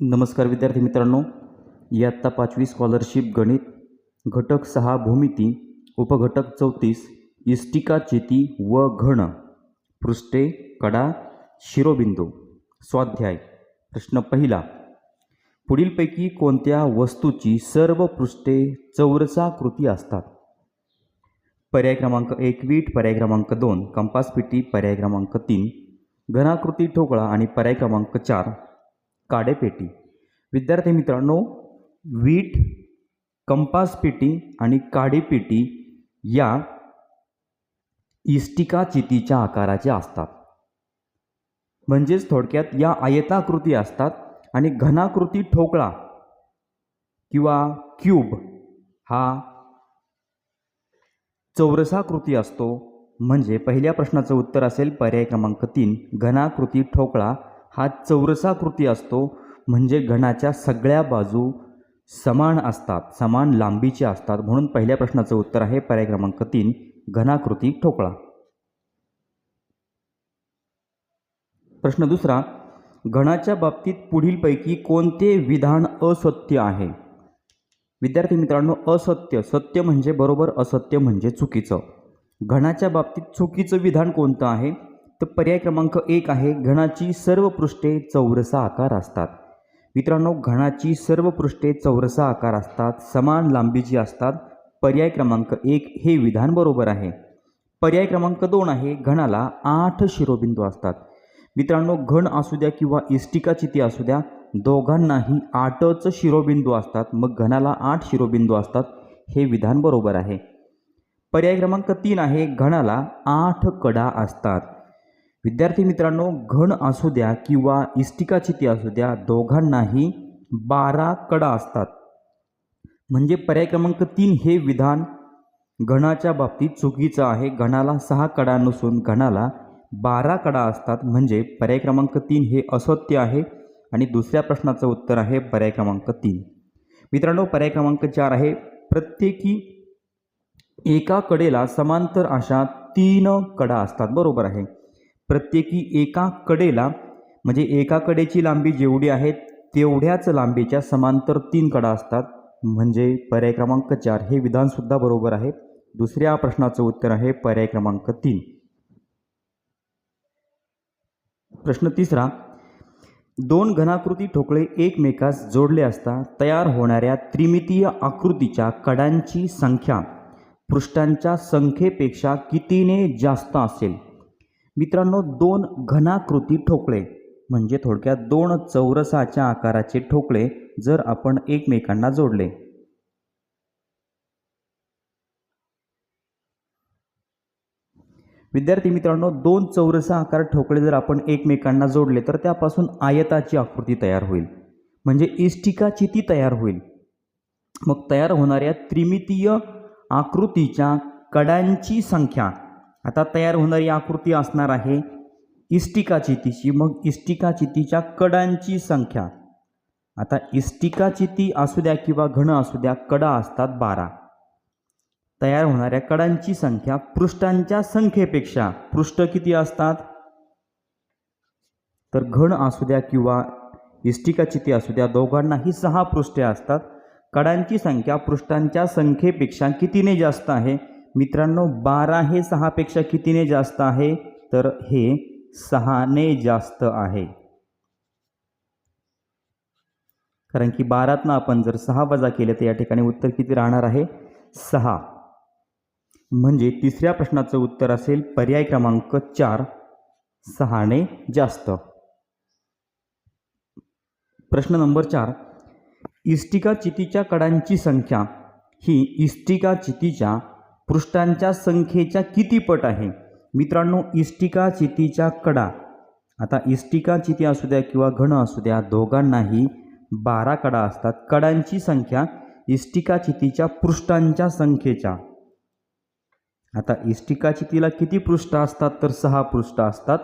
नमस्कार विद्यार्थी मित्रांनो इयत्ता पाचवी स्कॉलरशिप गणित घटक सहा भूमिती उपघटक चौतीस इष्टिका चेती व घन पृष्ठे कडा शिरोबिंदू स्वाध्याय प्रश्न पहिला. पुढीलपैकी कोणत्या वस्तूची सर्व पृष्ठे चौरसाकृती असतात? पर्याय क्रमांक एक वीट पर्याय क्रमांक दोन कंपासपिटी पर्याय क्रमांक तीन घनाकृती ठोकळा आणि पर्याय क्रमांक चार. काडेपेटी. विद्यार्थी मित्रांनो वीट कंपास पेटी आणि काडेपेटी या इष्टिका चितीच्या आकाराच्या असतात. म्हणजेच थोडक्यात या आयताकृती असतात आणि घनाकृती ठोकळा किंवा क्यूब हा चौरसाकृती असतो. म्हणजे पहिल्या प्रश्नाचं उत्तर असेल पर्याय क्रमांक तीन घनाकृती ठोकळा हा चौरसाकृती असतो म्हणजे घनाच्या सगळ्या बाजू समान असतात समान लांबीचे असतात. म्हणून पहिल्या प्रश्नाचं उत्तर आहे पर्याय क्रमांक तीन घनाकृती ठोकळा. प्रश्न दुसरा घणाच्या बाबतीत पुढीलपैकी कोणते विधान असत्य आहे? विद्यार्थी मित्रांनो असत्य. सत्य म्हणजे बरोबर असत्य म्हणजे चुकीचं. घणाच्या बाबतीत चुकीचं विधान कोणतं आहे? तर पर्याय क्रमांक एक आहे घणाची सर्व पृष्ठे चौरसा आकार असतात. मित्रांनो घणाची सर्व पृष्ठे चौरसा आकार असतात समान लांबीची असतात. पर्याय क्रमांक एक हे विधान बरोबर आहे. पर्याय क्रमांक दोन आहे घणाला आठ शिरोबिंदू असतात. मित्रांनो घन असू द्या किंवा इष्टिका चिती असू द्या दोघांनाही आठच शिरोबिंदू असतात. मग घनाला आठ शिरोबिंदू असतात हे विधान बरोबर आहे. पर्याय क्रमांक तीन आहे घणाला आठ कडा असतात. विद्यार्थी मित्रांनो घन असू द्या किंवा इष्टिका चिती असू द्या दोघांनाही बारा कडा असतात. म्हणजे पर्याय क्रमांक तीन हे विधान घणाच्या बाबतीत चुकीचं आहे. घणाला सहा कडा नसून घणाला बारा कडा असतात. म्हणजे पर्याय क्रमांक तीन हे असत्य आहे. आणि दुसऱ्या प्रश्नाचं उत्तर आहे पर्याय क्रमांक तीन. मित्रांनो पर्याय क्रमांक चार आहे. प्रत्येकी एका कडेला समांतर अशा तीन कडा असतात. बरोबर आहे. प्रत्येकी एका कडेला म्हणजे एका कडेची लांबी जेवढी आहे तेवढ्याच लांबीच्या समांतर तीन कडा असतात. म्हणजे पर्याय क्रमांक चार हे विधानसुद्धा बरोबर आहे. दुसऱ्या प्रश्नाचं उत्तर आहे पर्याय क्रमांक तीन. प्रश्न तिसरा. दोन घनाकृती ठोकळे एकमेकास जोडले असता तयार होणाऱ्या त्रिमितीय आकृतीच्या कडांची संख्या पृष्ठांच्या संख्येपेक्षा कितीने जास्त असेल? मित्रांनो दोन घनाकृती ठोकळे म्हणजे थोडक्यात दोन चौरसाच्या आकाराचे ठोकळे जर आपण एकमेकांना जोडले. विद्यार्थी मित्रांनो दोन चौरस आकार ठोकळे जर आपण एकमेकांना जोडले तर त्यापासून आयताची आकृती तयार होईल. म्हणजे इष्टिकाची ती तयार होईल. मग तयार होणाऱ्या त्रिमितीय आकृतीच्या कडांची संख्या आता तयार होणारी आकृती असणार आहे इष्टिका चितीची मग इष्टिका चितीच्या कडांची संख्या. आता इष्टिका चिती असू द्या किंवा घन असू द्या कडा असतात बारा. तयार होणाऱ्या कडांची संख्या पृष्ठांच्या संख्येपेक्षा. पृष्ठ किती असतात? तर घन असू द्या किंवा इष्टिका चिती असू द्या दोघांनाही सहा पृष्ठे असतात. कडांची संख्या पृष्ठांच्या संख्येपेक्षा कितीने जास्त आहे? मित्रांनो बारा हे सहापेक्षा कितीने जास्त आहे? तर हे सहाने जास्त आहे. कारण की बारातनं आपण जर सहा वजा केले तर या ठिकाणी उत्तर किती राहणार आहे? सहा. म्हणजे तिसऱ्या प्रश्नाचं उत्तर असेल पर्याय क्रमांक चार सहाने जास्त. प्रश्न नंबर चार. इष्टिका चितीच्या कडांची संख्या ही इष्टिका चितीच्या पृष्ठांच्या संख्येच्या किती पट आहे? मित्रांनो इष्टिका चितीच्या कडा. आता इष्टिका चिती असू द्या किंवा घन असू द्या दोघांनाही बारा कडा असतात. कडांची संख्या इष्टिका चितीच्या पृष्ठांच्या संख्येच्या. आता इष्टिका चितीला किती पृष्ठ असतात? तर सहा पृष्ठ असतात.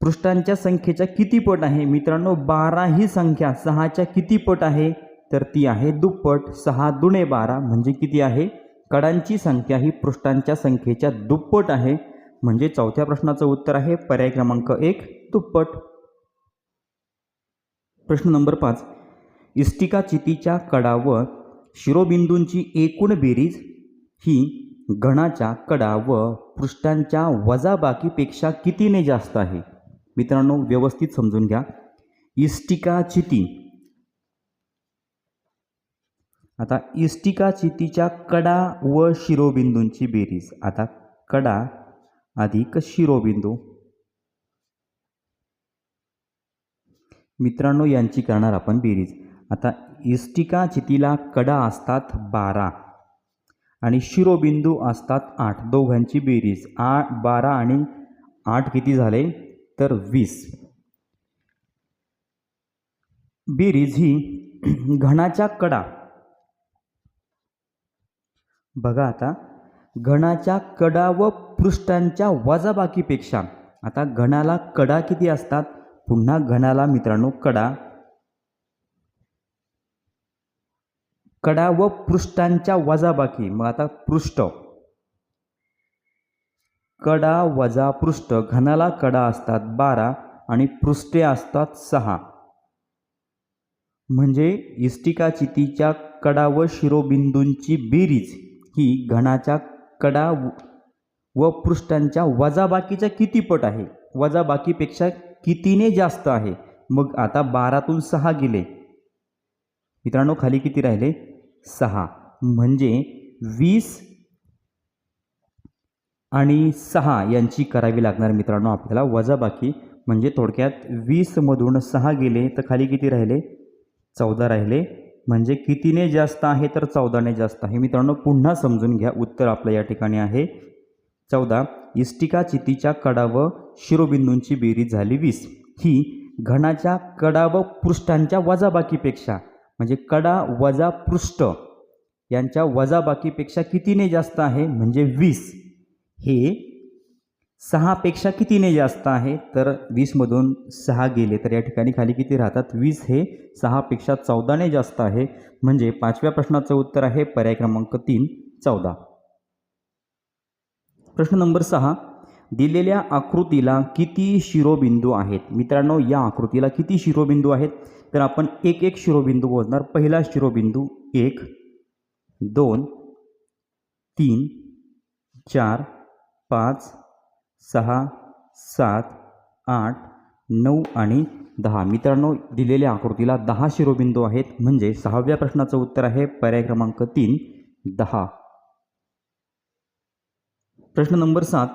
पृष्ठांच्या संख्येच्या किती पट आहे? मित्रांनो बारा ही संख्या सहाच्या किती पट आहे? तर ती आहे दुप्पट. सहा दुणे बारा म्हणजे किती आहे? कडांची संख्या ही पृष्ठांच्या संख्येच्या दुप्पट आहे. म्हणजे चौथ्या प्रश्नाचं उत्तर आहे. पर्याय क्रमांक एक दुप्पट. प्रश्न नंबर पाच. इष्टिका चितीच्या कडा व शिरोबिंदूंची एकूण बेरीज ही घणाच्या कडा व पृष्ठांच्या वजाबाकीपेक्षा कितीने जास्त आहे? मित्रांनो व्यवस्थित समजून घ्या. इष्टिका चिती आता इष्टिका चितीच्या कडा व शिरोबिंदूंची बेरीज. आता कडा अधिक शिरोबिंदू. मित्रांनो यांची करणार आपण बेरीज. आता इष्टिका चितीला कडा असतात बारा आणि शिरोबिंदू असतात आठ. दोघांची बेरीज. आठ बारा आणि आठ किती झाले? तर वीस. बेरीज ही घणाच्या कडा बघा आता. घणाच्या कडा व पृष्ठांच्या वजाबाकीपेक्षा आता घणाला कडा किती असतात? पुन्हा घणाला मित्रांनो कडा. कडा व पृष्ठांच्या वजाबाकी मग आता पृष्ठ. कडा वजा पृष्ठ घणाला कडा असतात बारा आणि पृष्ठे असतात सहा. म्हणजे इष्टिका चितीच्या कडा व शिरोबिंदूंची बेरीज. ही घणाच्या कडा व- व पृष्ठांच्या वजाबाकीच्या किती पट आहे? वजाबाकीपेक्षा कितीने जास्त आहे? मग आता बारातून सहा गेले. मित्रांनो खाली किती राहिले? सहा. म्हणजे वीस आणि सहा यांची करावी लागणार मित्रांनो आपल्याला वजाबाकी. म्हणजे थोडक्यात वीसमधून सहा गेले तर खाली किती राहिले? चौदा राहिले. म्हणजे कितीने जास्त आहे तर चौदाने जास्त आहे. मित्रांनो पुन्हा समजून घ्या उत्तर आपलं या ठिकाणी आहे. चौदा इष्टिका चितीच्या कडा व शिरोबिंदूंची बेरीज झाली वीस. ही घणाच्या कडा व पृष्ठांच्या वजाबाकीपेक्षा म्हणजे कडा वजा पृष्ठ यांच्या वजाबाकीपेक्षा कितीने जास्त आहे? म्हणजे वीस. हे सहापेक्षा कितीने जास्त आहे? तर वीसमधून सहा गेले. तर या ठिकाणी खाली किती राहतात? वीस हे सहापेक्षा चौदाने जास्त आहे. म्हणजे पाचव्या प्रश्नाचं उत्तर आहे पर्याय क्रमांक तीन चौदा. प्रश्न नंबर सहा. दिलेल्या आकृतीला किती शिरोबिंदू आहेत? मित्रांनो या आकृतीला किती शिरोबिंदू आहेत? तर आपण एक एक शिरोबिंदू मोजणार. पहिला शिरोबिंदू एक दोन तीन चार पाच सहा सात आठ नऊ आणि दहा. मित्रांनो दिलेल्या आकृतीला दहा शिरोबिंदू आहेत. म्हणजे सहाव्या प्रश्नाचं उत्तर आहे पर्याय क्रमांक तीन दहा. प्रश्न नंबर सात.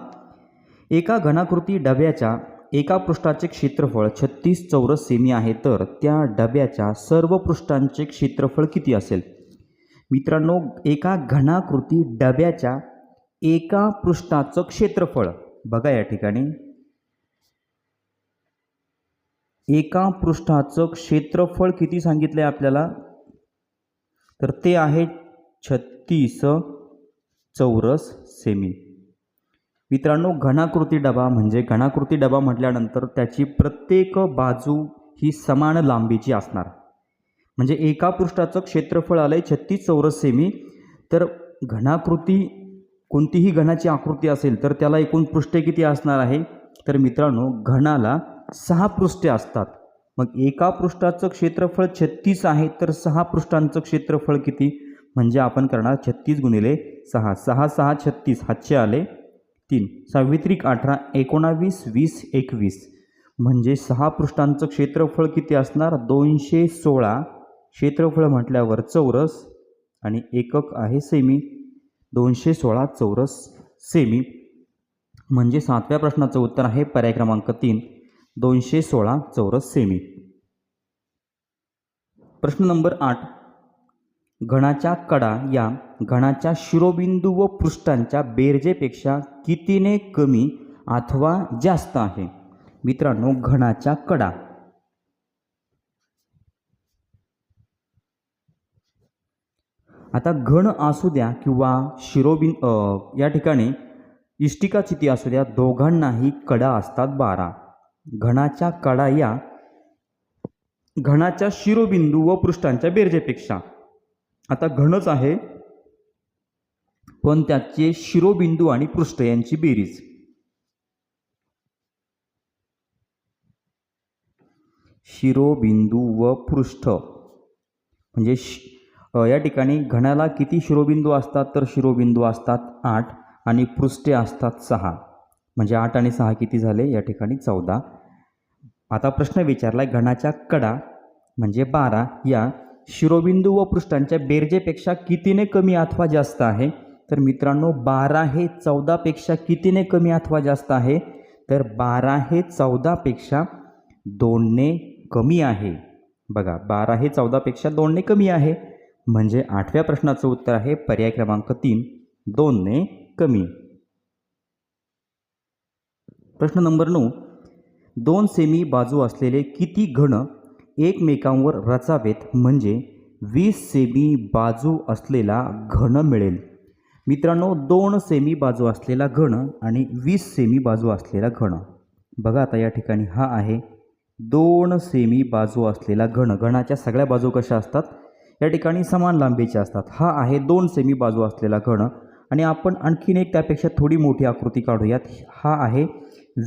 एका घनाकृती डब्याच्या एका पृष्ठाचे क्षेत्रफळ छत्तीस चौरस सेमी आहे तर त्या डब्याच्या सर्व पृष्ठांचे क्षेत्रफळ किती असेल? मित्रांनो एका घनाकृती डब्याच्या एका पृष्ठाचं क्षेत्रफळ बघा या ठिकाणी. एका पृष्ठाचं क्षेत्रफळ किती सांगितलं आहे आपल्याला? तर ते आहे छत्तीस चौरस सेमी. मित्रांनो घनाकृती डबा म्हणजे घनाकृती डबा म्हटल्यानंतर त्याची प्रत्येक बाजू ही समान लांबीची असणार. म्हणजे एका पृष्ठाचं क्षेत्रफळ आलं आहे छत्तीस चौरस सेमी. तर घनाकृती कोणतीही घनाची आकृती असेल तर त्याला एकूण पृष्ठे किती असणार आहे? तर मित्रांनो घनाला सहा पृष्ठे असतात. मग एका पृष्ठाचं क्षेत्रफळ छत्तीस आहे तर सहा पृष्ठांचं क्षेत्रफळ किती? म्हणजे आपण करणार छत्तीस गुणिले सहा. सहा सहा छत्तीस. हातचे आले तीन. सावित्रिक अठरा एकोणावीस वीस एकवीस. म्हणजे सहा पृष्ठांचं क्षेत्रफळ किती असणार? दोनशे सोळा. क्षेत्रफळ म्हटल्यावर चौरस आणि एकक आहे सेमी. दोनशे सोळा चौरस सेमी. म्हणजे सातव्या प्रश्नाचं उत्तर आहे पर्याय क्रमांक तीन. दोनशे सोळा चौरस सेमी. प्रश्न नंबर आठ. घणाच्या कडा या घणाच्या शिरोबिंदू व पृष्ठांच्या बेरजेपेक्षा कितीने कमी अथवा जास्त आहे? मित्रांनो घणाच्या कडा. आता घण असू द्या किंवा शिरोबिन या ठिकाणी इष्टिका चिती असू द्या दोघांनाही कडा असतात बारा. घणाच्या कडा या घणाच्या शिरोबिंदू व पृष्ठांच्या बेरजेपेक्षा. आता घणच आहे पण त्याचे शिरोबिंदू आणि पृष्ठ यांची बेरीज. शिरोबिंदू व पृष्ठ म्हणजे या ठिकाणी घणाला किती शिरोबिंदू असतात? तर शिरोबिंदू असतात आठ आणि पृष्ठे असतात सहा. म्हणजे आठ आणि सहा किती झाले? या ठिकाणी चौदा. आता प्रश्न विचारला आहे घणाच्या कडा म्हणजे बारा या शिरोबिंदू व पृष्ठांच्या बेरजेपेक्षा कितीने कमी अथवा जास्त आहे? तर मित्रांनो बारा हे चौदापेक्षा कितीने कमी अथवा जास्त आहे? तर बारा हे चौदापेक्षा दोनने कमी आहे. बघा बारा हे चौदापेक्षा दोनने कमी आहे. म्हणजे आठव्या प्रश्नाचं उत्तर आहे पर्याय क्रमांक तीन दोनने कमी. प्रश्न नंबर नऊ दोन सेमी बाजू असलेले किती घन एकमेकांवर रचावेत म्हणजे वीस सेमी बाजू असलेला घन मिळेल. मित्रांनो दोन सेमी बाजू असलेला घन आणि वीस सेमी बाजू असलेला घन. बघा आता या ठिकाणी हा आहे. दोन सेमी बाजू असलेला घन. घणाच्या सगळ्या बाजू कशा असतात? या ठिकाणी समान लांबीचे असतात. हा आहे दोन सेमी बाजू असलेला घन. आणि आपण आणखीन एक त्यापेक्षा थोडी मोठी आकृती काढूयात. हा आहे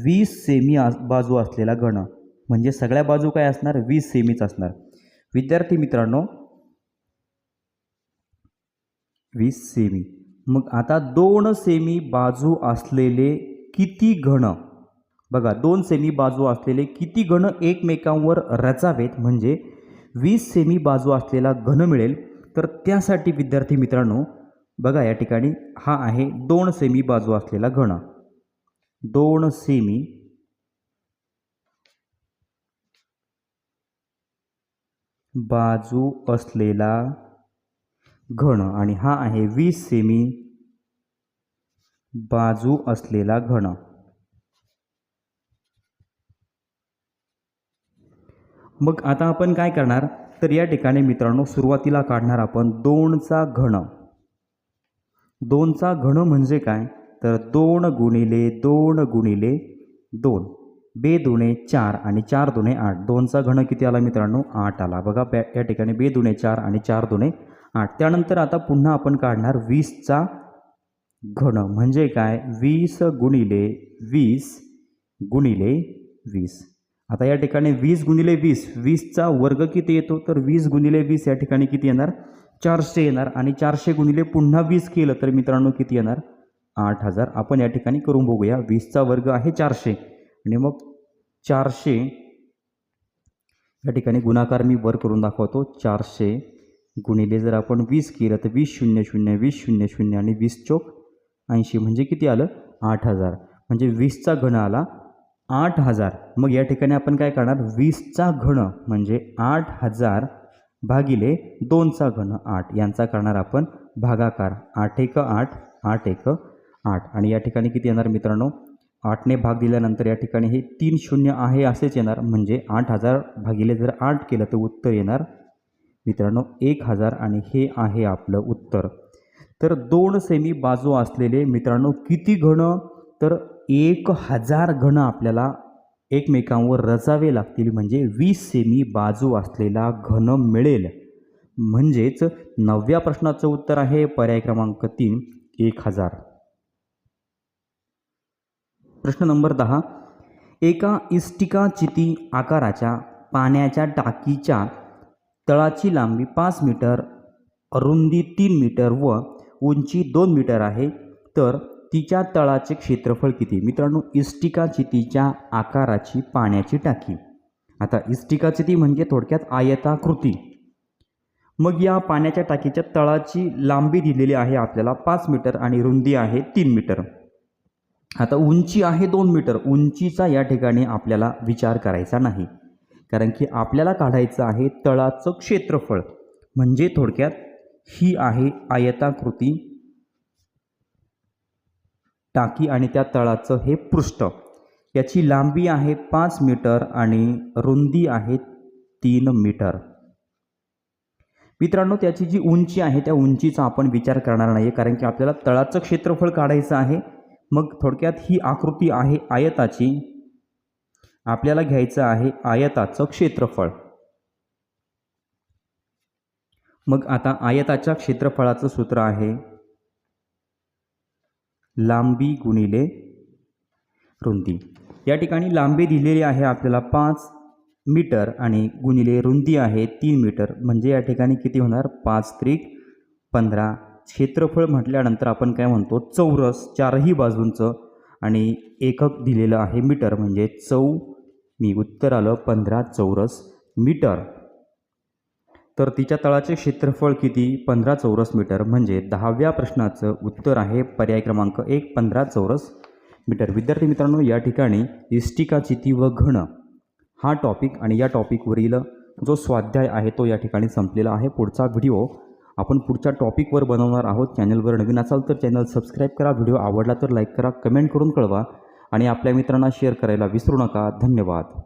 वीस सेमी आ बाजू असलेला घन. म्हणजे सगळ्या बाजू काय असणार? वीस सेमीच असणार. विद्यार्थी मित्रांनो वीस सेमी मग आता दोन सेमी बाजू असलेले किती घन? बघा दोन सेमी बाजू असलेले किती घण एकमेकांवर रचावेत? म्हणजे वीस सेमी बाजू असलेला घन मिळेल. तर त्यासाठी विद्यार्थी मित्रांनो बघा या ठिकाणी हा आहे दोन सेमी बाजू असलेला घन. दोन सेमी बाजू असलेला घन आणि हा आहे वीस सेमी बाजू असलेला घन. मग आता आपण काय करणार? तर या ठिकाणी मित्रांनो सुरुवातीला काढणार आपण दोनचा घन. दोनचा घन म्हणजे काय? तर दोन गुणिले दोन गुणिले दोन. बे दुणे चार आणि चार दुणे आठ. दोनचा घन किती आला मित्रांनो? आठ आला. बघा बॅ या ठिकाणी बे दुणे चार आणि चार दुणे आठ. त्यानंतर आता पुन्हा आपण काढणार वीसचा घन. म्हणजे काय? वीस गुणिले वीस गुणिले वीस. आता या ठिकाणी वीस गुणिले वीस वीसचा वर्ग किती येतो? तर वीस गुणिले वीस या ठिकाणी किती येणार? चारशे येणार. आणि चारशे गुणिले पुन्हा वीस केलं तर मित्रांनो किती येणार? आठ हजार. आपण या ठिकाणी करून बघूया. वीसचा वर्ग आहे चारशे. आणि मग चारशे या ठिकाणी गुणाकार मी वर करून दाखवतो. चारशे गुणिले जर आपण वीस केलं तर वीस शून्य शून्य वीस शून्य शून्य आणि वीस चोक ऐंशी. म्हणजे किती आलं? आठ हजार. म्हणजे वीसचा घन आला आठ हजार. मग या ठिकाणी आपण काय करणार? वीसचा घन म्हणजे आठ हजार भागिले दोनचा घन आठ. यांचा करणार आपण भागाकार. आठ एक आठ आठ एक आठ. आणि या ठिकाणी किती येणार मित्रांनो? आठने भाग दिल्यानंतर या ठिकाणी हे तीन शून्य आहे असेच येणार. म्हणजे आठ हजार भागिले जर आठ केलं तर उत्तर येणार. मित्रांनो एक हजार आणि हे आहे आपलं उत्तर. तर दोन सेमी बाजू असलेले मित्रांनो किती घन तर एक हजार घन आपल्याला एकमेकांवर रचावे लागतील म्हणजे वीस सेमी बाजू असलेला घन मिळेल. म्हणजेच नवव्या प्रश्नाचं उत्तर आहे पर्याय क्रमांक तीन एक हजार. प्रश्न नंबर दहा. एका इष्टिका चिती आकाराच्या पाण्याच्या टाकीच्या तळाची लांबी पाच मीटर रुंदी तीन मीटर व उंची दोन मीटर आहे. तर तिच्या तळाचे क्षेत्रफळ किती? मित्रांनो इष्टिकाची तिच्या आकाराची पाण्याची टाकी. आता इष्टिकाची ती म्हणजे थोडक्यात आयताकृती. मग या पाण्याच्या टाकीच्या तळाची लांबी दिलेली आहे आपल्याला पाच मीटर आणि रुंदी आहे तीन मीटर. आता उंची आहे दोन मीटर. उंचीचा या ठिकाणी आपल्याला विचार करायचा नाही. कारण की आपल्याला काढायचं आहे तळाचं क्षेत्रफळ. म्हणजे थोडक्यात ही आहे आयताकृती टाकी आणि त्या तळाचं हे पृष्ठ. याची लांबी आहे पाच मीटर आणि रुंदी आहे तीन मीटर. मित्रांनो त्याची जी उंची आहे त्या उंचीचा आपण विचार करणार नाही कारण की आपल्याला तळाचं क्षेत्रफळ काढायचं आहे. मग थोडक्यात ही आकृती आहे आयताची. आपल्याला घ्यायचं आहे आयताचं क्षेत्रफळ. मग आता आयताच्या क्षेत्रफळाचं सूत्र आहे लांबी गुणिले रुंदी. या ठिकाणी लांबी दिलेली आहे आपल्याला पाच मीटर आणि गुणिले रुंदी आहे तीन मीटर. म्हणजे या ठिकाणी किती होणार? पाच त्रिक पंधरा. क्षेत्रफळ म्हटल्यानंतर आपण काय म्हणतो? चौरस. चारही बाजूंचं आणि एकक दिलेलं आहे मीटर. म्हणजे चौ मी उत्तर आलं पंधरा चौरस मीटर. तर तिच्या तळाचे क्षेत्रफळ किती? पंधरा चौरस मीटर. म्हणजे दहाव्या प्रश्नाचं उत्तर आहे पर्याय क्रमांक एक पंधरा चौरस मीटर. विद्यार्थी मित्रांनो या ठिकाणी इष्टिका चिती व घण हा टॉपिक आणि या टॉपिकवरील जो स्वाध्याय आहे तो या ठिकाणी संपलेला आहे. पुढचा व्हिडिओ आपण पुढच्या टॉपिकवर बनवणार आहोत. चॅनलवर नवीन असाल तर चॅनल सबस्क्राईब करा. व्हिडिओ आवडला तर लाईक करा कमेंट करून कळवा आणि आपल्या मित्रांना शेअर करायला विसरू नका. धन्यवाद.